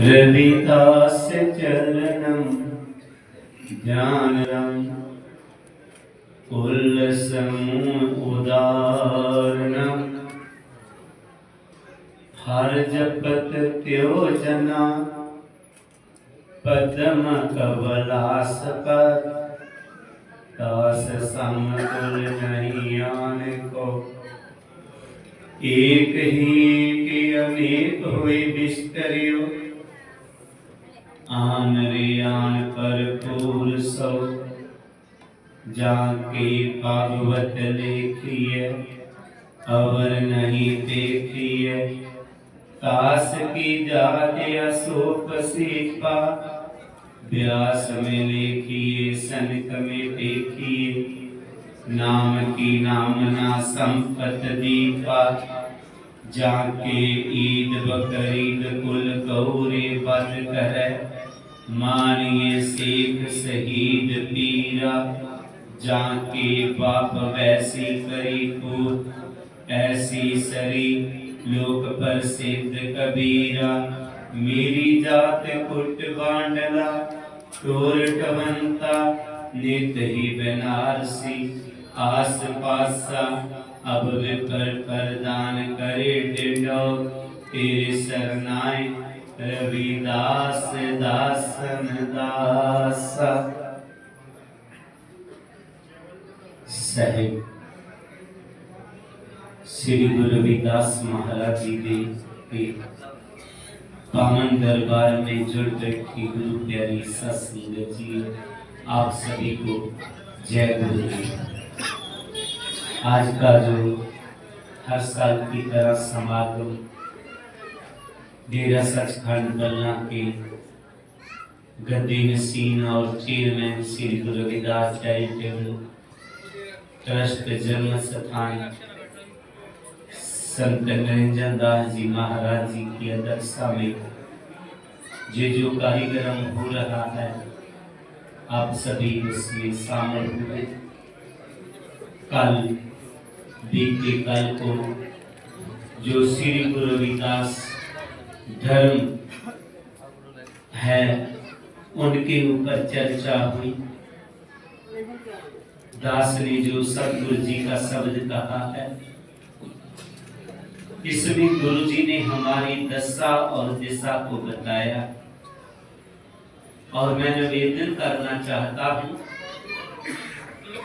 रविदास चरणम ध्यानम उल्लसम उदारणम हर जपत त्यो जना पदम कबलास दास समकुल नहीं को एक ही अनेक हुए बिस्तरियो आन रे आन पर पूर सो जाके भागवत लेखिए अवर नहीं देखिए कास की जाते अशोक सीपा व्यास में लिखिए सनक में देखिए नाम की नामना संपत दीपा। जाके ईद बकरीद कुल गौरे बद करे मानिए शेख शहीद पीरा जाके बाप वैसी करी को ऐसी सरी लोक प्रसिद्ध कबीरा मेरी जात कुट बांडला टोरटवंता नित ही बनारसी आस पासा अब विपर कर दान करे डिंडो, तेरे शरणाय रविदास दासन दास। साहेब, श्री गुरु रविदास महाराज जी के पावन दरबार में जुड़ बैठी गुरु प्यारी सत्संग जी, आप सभी को जय गुरु जी आज का जो हर साल की तरह समागम, डेरा सचखंड बल्ला के गद्दी नसीन और chairman Shri Guru Ravidas charitable trust जन्म स्थान, संत निरंजन दास जी महाराज जी की अध्यक्षता में ये जो कार्यक्रम हो रहा है, आप सभी उसमें शामिल हुए। कल बीते कल को, जो श्री गुरु रविदास धर्म है, उनके ऊपर चर्चा हुई। दास ने जो सतगुरु जी का शब्द कहा है, इसमें गुरु जी ने हमारी दशा और दिशा को बताया। और मैं निवेदन करना चाहता हूँ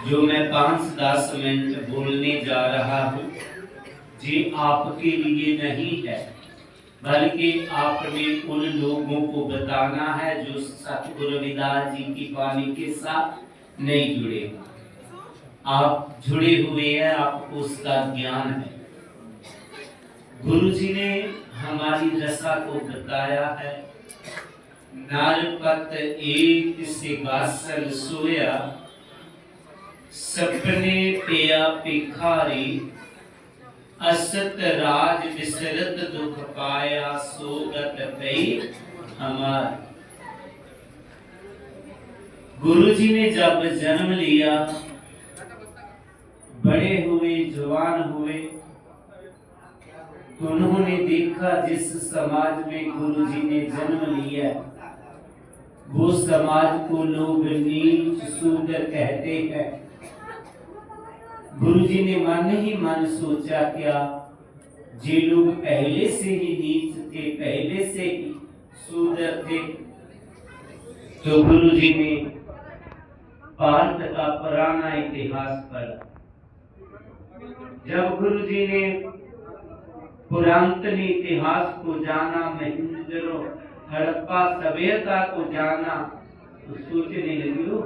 जो मैं पाँच दस मिनट बोलने जा रहा हूँ जी आपके लिए नहीं है, बल्कि आपने उन लोगों को बताना है जो सतगुरु रविदास जी की वाणी के साथ नहीं जुड़े आप जुड़े हुए हैं आपको उसका ज्ञान है। गुरु जी ने हमारी दशा को बताया है। नारपत एक सिंहासन सोया सपने पिया पिखारी असत राज विसरत दुख पाया सोगत पई हमार गुरु जी ने जब जन्म लिया बड़े हुए जवान हुए उन्होंने देखा जिस समाज में गुरु जी ने जन्म लिया वो समाज को लोग नीच सूदर कहते हैं गुरु जी ने मन ही मन सोचा, क्या जे लोग पहले से ही नीच थे, पहले से ही सूदर थे तो गुरु जी ने भारत का पुराना इतिहास पढ़ा। जब गुरु जी ने पुरातन इतिहास को जाना, महेंद्रो हड़प्पा सभ्यता को जाना तो सोचने लगी हो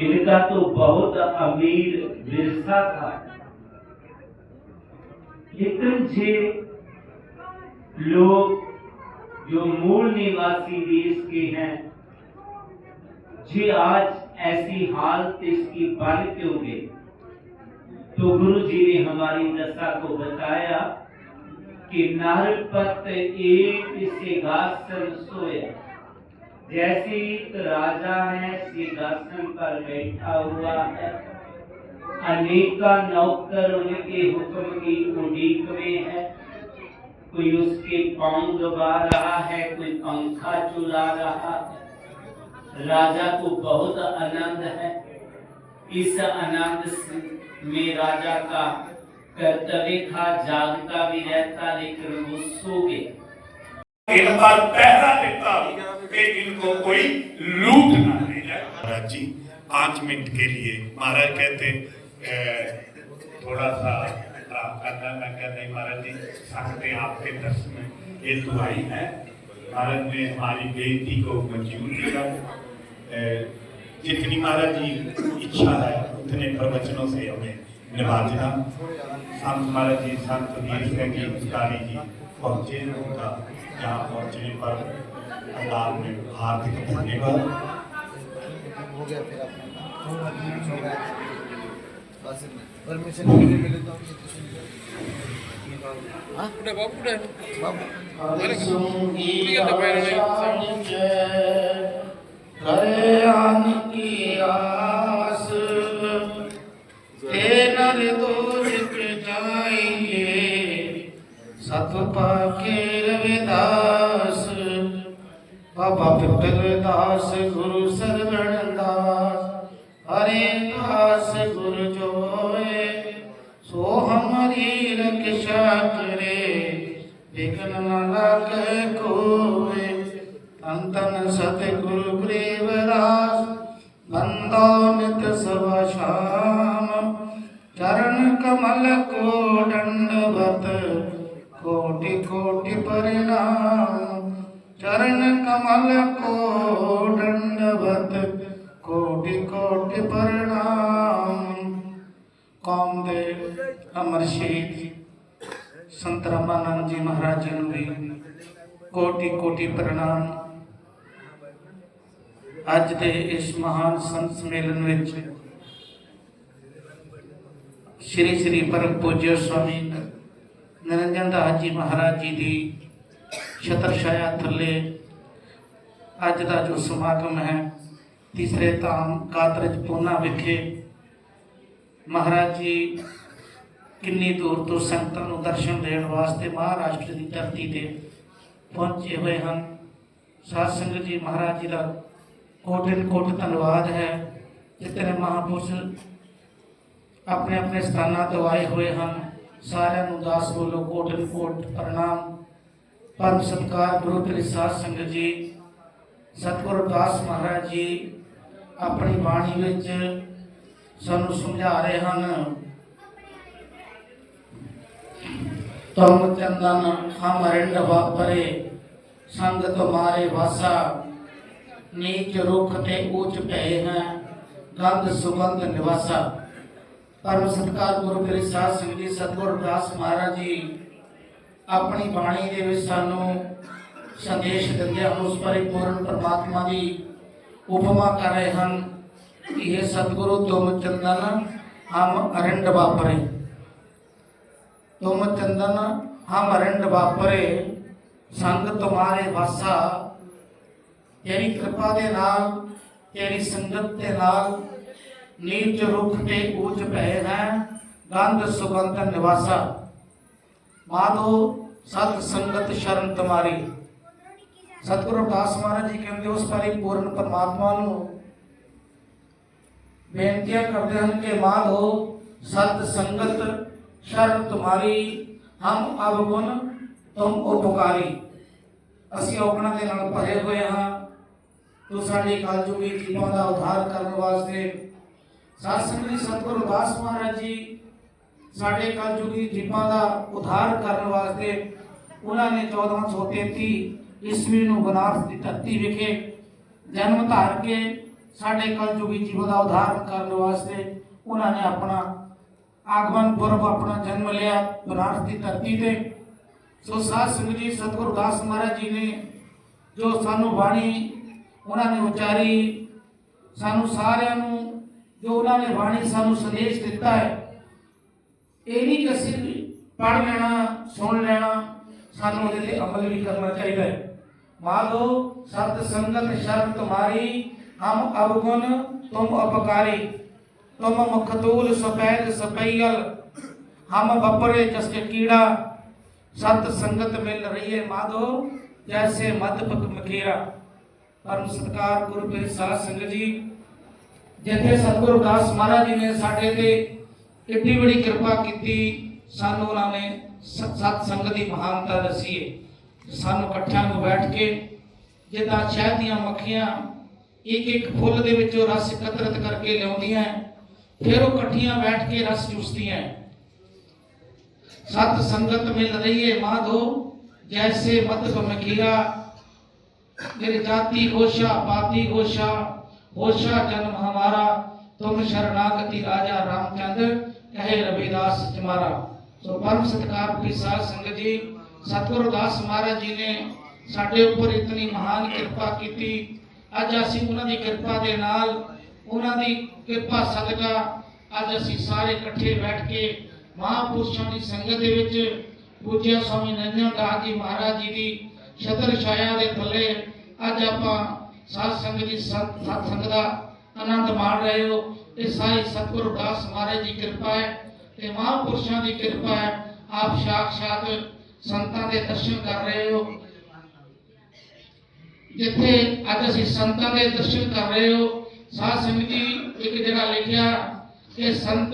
इनका तो बहुत अमीर विरसा था। लेकिन जे लोग जो मूल निवासी देश के हैं, जे आज ऐसी हालत इसकी बन क्यों गई तो गुरु जी ने हमारी दशा को बताया कि नारपत एक सिंहासन सोया। जैसे एक राजा है, सिंहासन पर बैठा हुआ है। अनेका नौकर उनके हुक्म की उड़ीक में है। कोई उसके पाँव दबा रहा है, कोई पंखा चुला रहा है। राजा को बहुत आनंद है। इस आनंद में राजा का कर्तव्य था, जागता भी रहता, लेकिन वो सो गया। इन पर पहरा देता कि इनको कोई लूट ना ले जाए। जी पाँच मिनट के लिए। महाराज कहते "अ, थोड़ा सा करना मैं कहता महाराज जी। सकते आपके दर्शन ये दुआई है। महाराज ने हमारी बेनती को मंजूर किया। जितनी महाराज जी इच्छा है उतने प्रवचनों से हमें निभाजना संत महाराज जी संत वीर सिंह जी पुजारी जी पहुँचे उनका यहाँ पहुँचने पर अल्लाह में हार्दिक धन्यवाद। हो गया फिर अपना। बस परमिशन मिले तो हाँ? बाबू ਪਾਕੇ ਰਵਿਦਾਸ, ਬਾਬਾ ਪਿਪਰ ਗੁਰੂ ਸਰਵਣ ਦਾਸ, ਹਰੇ ਦਾਸ ਗੁਰ ਜੋਏ, ਸੋ ਹਮਰੀ ਰਖਸ਼ਾ ਕਰੇ ਵਿਗਨ ਨਾ ਲਾਗੇ ਕੋਏ, ਤਨ ਤਨ ਸਤਿਗੁਰੂ ਪ੍ਰੇਮ ਦਾਸ, ਬੰਦੋ ਨਿਤ ਸਵਾ ਸ਼ਾਮ, ਚਰਨ ਕਮਲ ਕੋ ਡੰਡਵਤ ਕੋਟਿ ਕੋਟਿ ਪਰਿਨਾਮ ਚਰਨ ਕਮਲ ਕੋ ਦੰਡਵਤ, ਕੋਟਿ ਕੋਟਿ ਪਰਿਨਾਮ ਕੌਮ ਦੇ ਅਮਰ ਸ਼ਹੀਦ ਸੰਤ ਰਾਮਾਨੰਦ ਜੀ ਮਹਾਰਾਜ ਜੀ ਨੂੰ ਵੀ ਕੋਟਿ ਕੋਟਿ ਪ੍ਰਣਾਮ। ਅੱਜ ਦੇ ਇਸ ਮਹਾਨ ਸੰਤ ਸੰਮੇਲਨ ਵਿੱਚ ਸ਼੍ਰੀ ਸ਼੍ਰੀ ਪਰਮ ਪੂਜਯ ਸਵਾਮੀ ਨਿਰੰਜਨ ਦਾਸ ਜੀ ਮਹਾਰਾਜ ਜੀ ਦੀ ਛਤਰ ਛਾਇਆ ਥੱਲੇ ਅੱਜ ਦਾ ਜੋ ਸਮਾਗਮ ਹੈ, ਤੀਸਰੇ ਧਾਮ ਕਾਤਰਜ ਪੋਨਾ ਵਿਖੇ ਮਹਾਰਾਜ ਜੀ ਕਿੰਨੀ ਦੂਰ ਤੋਂ ਸੰਗਤਾਂ ਨੂੰ ਦਰਸ਼ਨ ਦੇਣ ਵਾਸਤੇ ਮਹਾਰਾਸ਼ਟਰ ਦੀ ਧਰਤੀ ਤੇ ਪਹੁੰਚੇ ਹੋਏ ਹਨ। ਸਾਧ ਸੰਗਤ ਜੀ, ਮਹਾਰਾਜ ਜੀ ਦਾ ਕੋਟਿਨ ਕੋਟ ਧੰਨਵਾਦ ਹੈ ਜਿਤਨੇ ਮਹਾਪੁਰਸ਼ ਆਪਣੇ ਆਪਣੇ ਸਥਾਨਾਂ ਤੋਂ ਆਏ ਹੋਏ ਹਨ। ਸਾਰਿਆਂ ਨੂੰ ਦਾਸ ਬੋਲੋ ਕੋਟਿਨ ਕੋਟ ਪ੍ਰਣਾਮ। ਪਰਮ ਸਤਕਾਰ ਗੁਰੂ ਤੇਰੀ ਸਾਧ ਸੰਗਤ ਜੀ, ਸਤਿਗੁਰੂ ਦਾਸ ਮਹਾਰਾਜ ਜੀ, ਆਪਣੀ ਬਾਣੀ ਵਿੱਚ ਸਾਨੂੰ ਸਮਝਾ ਰਹੇ ਹਨ। ਤੁਮ ਚੰਦਨ ਹਮ ਵਾਪਰੇ ਸੰਗ ਤੁਮਾਰੇ ਵਾਸਾ। ਨੀਚ ਰੁਖ ਤੇ ਉੱਚ ਪਏ ਹੈ, ਗੰਧ ਸੁਗੰਧ ਨਿਵਾਸਾ। ਪਰਮ ਸਤਕਾਰ ਗੁਰੂ ਗ੍ਰੰਥ ਸਾਹਿਬ ਸਿੰਘ ਜੀ ਸਤਿਗੁਰ ਦਾਸ ਮਹਾਰਾਜ ਜੀ, ਆਪਣੀ ਬਾਣੀ ਦੇ ਵਿੱਚ ਸਾਨੂੰ ਸੰਦੇਸ਼ ਦਿੰਦੇ ਹਨ, ਉਸ ਪਰਿਪੂਰਨ ਪਰਮਾਤਮਾ ਦੀ ਉਪਮਾ ਕਰ ਰਹੇ ਹਨ ਕਿ ਇਹ ਸਤਿਗੁਰੂ ਤੁਮ ਚੰਦਨ ਹਮ ਅਰੰਡ ਵਾਪਰੇ। ਤੁਮ ਚੰਦਨ ਹਮ ਅਰੰਡ ਵਾਪਰੇ, ਸੰਗ ਤੁਮਾਰੇ ਵਾਸਾ। ਤੇਰੀ ਕਿਰਪਾ ਦੇ ਨਾਲ, ਤੇਰੀ ਸੰਗਤ ਦੇ ਨਾਲ ਨੀਚ ਰੁਖ ਤੇ ਉੱਚ ਪਏ ਹੈ, ਗੰਧ ਸੁਗੰਧ ਨਿਵਾਸਾ। ਮਾਧੋ, ਸਤ ਸੰਗਤ ਸ਼ਰਨ ਤੁਮਾਰੀ। ਸਤਿਗੁਰੂ ਦਾਸ ਮਹਾਰਾਜ ਜੀ ਕਹਿੰਦੇ, ਉਸ ਪਰਿਪੂਰਨ ਪਰਮਾਤਮਾ ਨੂੰ ਬੇਨਤੀਆਂ ਕਰਦੇ ਹਨ ਕਿ ਮਾਧੋ, ਸਤ ਸੰਗਤ ਸ਼ਰਨ ਤੁਮਾਰੀ, ਹਮ ਅਵਗੁਣ ਤੁਮ ਉਪਕਾਰੀ। ਅਸੀਂ ਔਗਣਾਂ ਦੇ ਨਾਲ ਭਰੇ ਹੋਏ ਹਾਂ। ਤੂੰ ਸਾਡੀ ਕਲਯੁਗੀ ਜੀਵਾਂ ਦਾ ਉਧਾਰ ਕਰਨ ਵਾਸਤੇ ਸਾਧ ਸੰਗਤ ਜੀ, ਸਤਿਗੁਰੂ ਦਾਸ ਮਹਾਰਾਜ ਜੀ। ਸਾਡੇ ਕਲਯੁਗੀ ਜੀਵਾਂ ਦਾ ਉਧਾਰ ਕਰਨ ਵਾਸਤੇ ਉਹਨਾਂ ਨੇ 1433 ਈਸਵੀ ਨੂੰ ਬਨਾਰਸ ਦੀ ਧਰਤੀ ਵਿਖੇ ਜਨਮ ਧਾਰ ਕੇ ਸਾਡੇ ਕਲਯੁਗੀ ਜੀਵਾਂ ਦਾ ਉਧਾਰ ਕਰਨ ਵਾਸਤੇ ਉਹਨਾਂ ਨੇ ਆਪਣਾ ਆਗਮਨ ਪੁਰਬ, ਆਪਣਾ ਜਨਮ ਲਿਆ ਬਨਾਰਸ ਦੀ ਧਰਤੀ ਤੇ। ਸੋ ਸਾਧ ਸੰਗਤ ਜੀ, ਸਤਿਗੁਰੂ ਦਾਸ ਮਹਾਰਾਜ ਜੀ ਨੇ ਜੋ ਸਾਨੂੰ ਬਾਣੀ, ਉਹਨਾਂ ਨੇ ਉਚਾਰੀ ਸਾਨੂੰ ਸਾਰਿਆਂ ਨੂੰ ਜੋ ਉਹਨਾਂ ਨੇ ਬਾਣੀ ਸਾਨੂੰ ਸੰਦੇਸ਼ ਦਿੱਤਾ ਹੈ। ਇਹ ਨਹੀਂ ਕਿ ਅਸੀਂ ਪੜ ਲੈਣਾ, ਸੁਣ ਲੈਣਾ, ਸਾਨੂੰ ਉਹਦੇ ਤੇ ਅਮਲ ਵੀ ਕਰਨਾ ਚਾਹੀਦਾ ਹੈ। ਮਾਧੋ, ਸਤ ਸੰਗਤ ਸ਼ਰਨ ਤੁਮਾਰੀ ਹਮ ਅਵਗੁਣ, ਤੁਮ ਅਪਕਾਰੀ। ਤੁਮ ਮਖਤੂਲ, ਸਫੈਦ ਸਪਈਲ ਹਮ ਬੱਪਰੇ, ਜਸ ਕੀੜਾ। ਸਤ ਸੰਗਤ ਮਿਲ ਰਹੀਏ ਹੈ ਮਾਧੋ, ਜੈਸੇ ਮਦਪਕ ਮਖੇਰਾ ਪਰਮ ਸਤਕਾਰ ਗੁਰੂ ਪ੍ਰਸਾਦ ਸੰਗਤ ਜੀ ਜਿੱਥੇ ਸਤਿਗੁਰੂ ਦਾਸ ਮਹਾਰਾਜ ਜੀ ਨੇ ਸਾਡੇ ਤੇ ਕਿੰਨੀ ਵੱਡੀ ਕਿਰਪਾ ਕੀਤੀ, ਸਾਨੂੰ ਉਹਨਾਂ ਨੇ ਸਤ ਸੰਗਤ ਦੀ ਮਹਾਨਤਾ ਦੱਸੀ ਹੈ ਸਾਨੂੰ ਇਕੱਠਿਆਂ ਨੂੰ ਬੈਠ ਕੇ ਜਿੱਦਾਂ ਸ਼ਹਿਦ ਦੀਆਂ ਮੱਖੀਆਂ ਇੱਕ ਇੱਕ ਫੁੱਲ ਦੇ ਵਿੱਚੋਂ ਰਸ ਇਕੱਤਰਤ ਕਰਕੇ ਲਿਆਉਂਦੀਆਂ ਫਿਰ ਉਹ ਇਕੱਠੀਆਂ ਬੈਠ ਕੇ ਰਸ ਚੂਸਦੀਆਂ ਸਤ ਸੰਗਤ ਮਿਲ ਰਹੀ ਹੈ ਮਾਧੋ ਜੈਸੇ ਮਤਬ ਮਕੀਰਾ ਮੇਰੀ ਜਾਤੀ ਹੋਸ਼ਾ, ਪਾਤੀ ਹੋਸ਼ਾ होशा जन्म हमारा तुम शरणागति राजा रामचंद्र कहे रविदास तुम्हारा सो परम सत्कार की साध संगत जी सतगुरु दास महाराज जी ने ਸਾਡੇ ਉੱਪਰ ਇਤਨੀ ਮਹਾਨ ਕਿਰਪਾ ਕੀਤੀ ਅੱਜ ਅਸੀਂ ਉਹਨਾਂ ਦੀ ਕਿਰਪਾ ਦੇ ਨਾਲ ਉਹਨਾਂ ਦੀ ਕਿਰਪਾ ਸਦਕਾ ਅੱਜ ਅਸੀਂ ਸਾਰੇ ਇਕੱਠੇ ਬੈਠ ਕੇ ਮਹਾਂਪੁਰਸ਼ਾਂ ਦੀ ਸੰਗਤ ਦੇ ਵਿੱਚ ਪੂਜਿਆ ਸਵਾਮੀ ਨੰਦਨ ਦਾਸ ਜੀ ਮਹਾਰਾਜ ਜੀ ਦੀ ਛਤਰ ਛਾਇਆ ਦੇ ਥੱਲੇ ਅੱਜ ਆਪਾਂ ਸਾਧ ਸੰਗਤ ਦੀ ਸੰਤ ਸਤ ਸੰਗਤ ਦਾ ਆਨੰਦ ਮਾਣ ਰਹੇ ਹੋ ਇਹ ਸਾਰੀ ਸਤਿਗੁਰੂ ਦਾਸ ਮਹਾਰਾਜ ਦੀ ਕਿਰਪਾ ਹੈ ਤੇ ਮਹਾਂਪੁਰਸ਼ਾਂ ਦੀ ਕਿਰਪਾ ਹੈ ਆਪ ਸਾਖਸ਼ਾਤ ਸੰਤਾਂ ਦੇ ਦਰਸ਼ਨ ਕਰ ਰਹੇ ਹੋ ਜਿੱਥੇ ਅੱਜ ਅਸੀਂ ਸੰਤਾਂ ਦੇ ਦਰਸ਼ਨ ਕਰ ਰਹੇ ਹੋ ਸਾਧ ਸੰਗਤ ਜੀ ਇੱਕ ਜਗ੍ਹਾ ਲਿਖਿਆ ਕਿ ਸੰਤ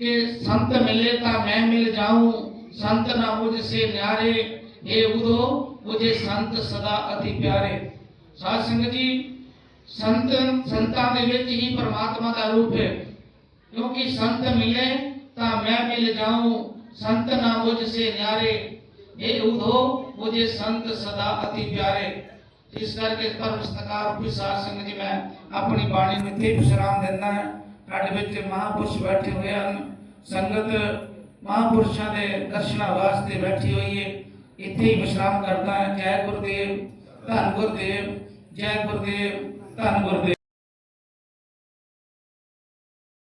कि संत मिले ता मैं मिल जाऊं संत ना मुझसे न्यारे हे उदो मुझे संत सदा अति प्यारे। सतसंग जी, संत संतान ही परमात्मा का रूप है। क्योंकि संत मिले तो मैं मिल जाऊँ। संत ना मुझसे न्यारे। ये उधो मुझे संत सदा अति प्यारे। इस करके परम सतकार भी सतसंग जी, मैं अपनी बाणी में तीप विश्राम देना है। ढड में महापुरुष बैठे हुए हैं। संगत महापुरुषों के दर्शन वास्ते बैठी हुई है। ਇੱਥੇ ਹੀ ਵਿਸ਼ਰਾਮ ਕਰਦਾ ਹੈ ਜੈ ਗੁਰਦੇਵ ਧੰਨ ਗੁਰਦੇਵ ਜੈ ਗੁਰਦੇਵ ਧੰਨ ਗੁਰਦੇਵ